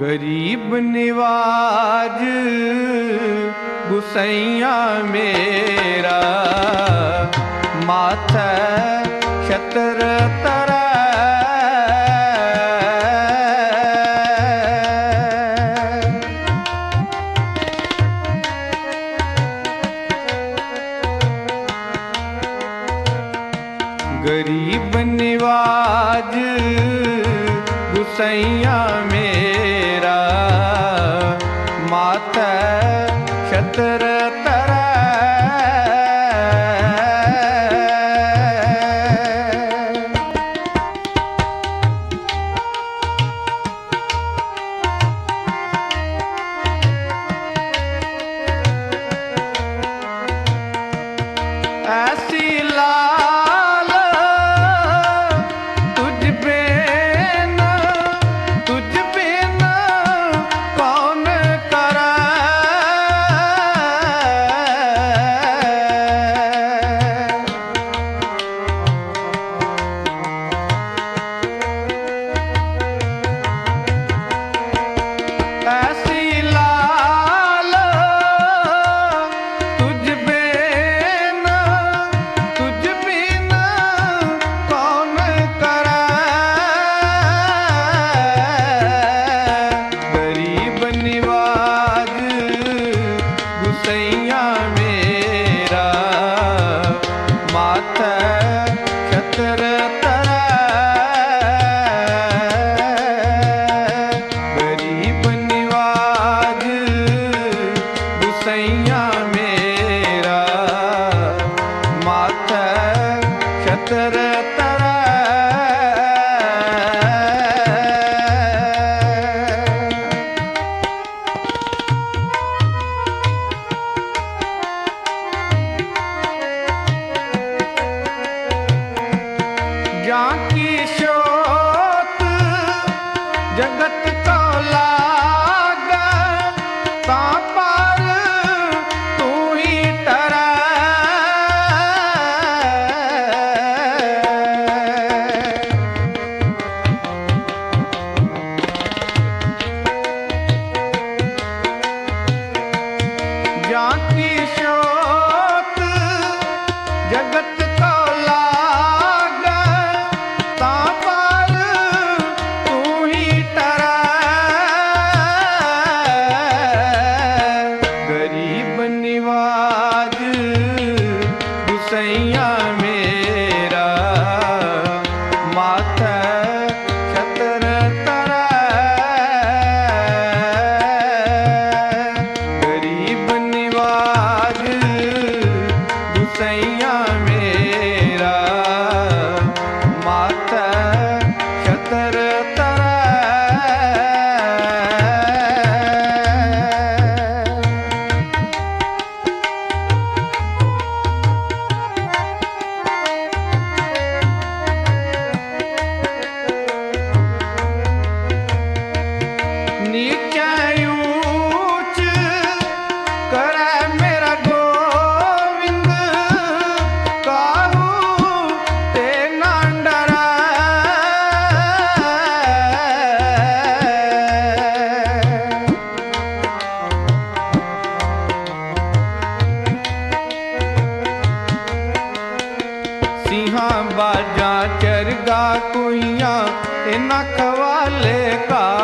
ਗਰੀਬ ਨਿਵਾਜ ਗੁਸਈਆ ਮੇਰਾ। ਮਾਥੈ ਖਤਰ ਤਰੈ। ਗਰੀਬ ਨਿਵਾਜ ਗੁਸਈਆ ਮੇਰਾ ਕੀ ਸ਼ੋਤ ਜਗਤ ਕੋ ਸਿੰਘਾਂ ਬਾਜਾਂ ਚਰਗਾ ਕੁਈਆਂ ਇਹਨਾਂ ਖਵਾਲੇ ਕਾ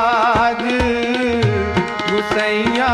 ਰਾਜ ਗੁਸਈਆ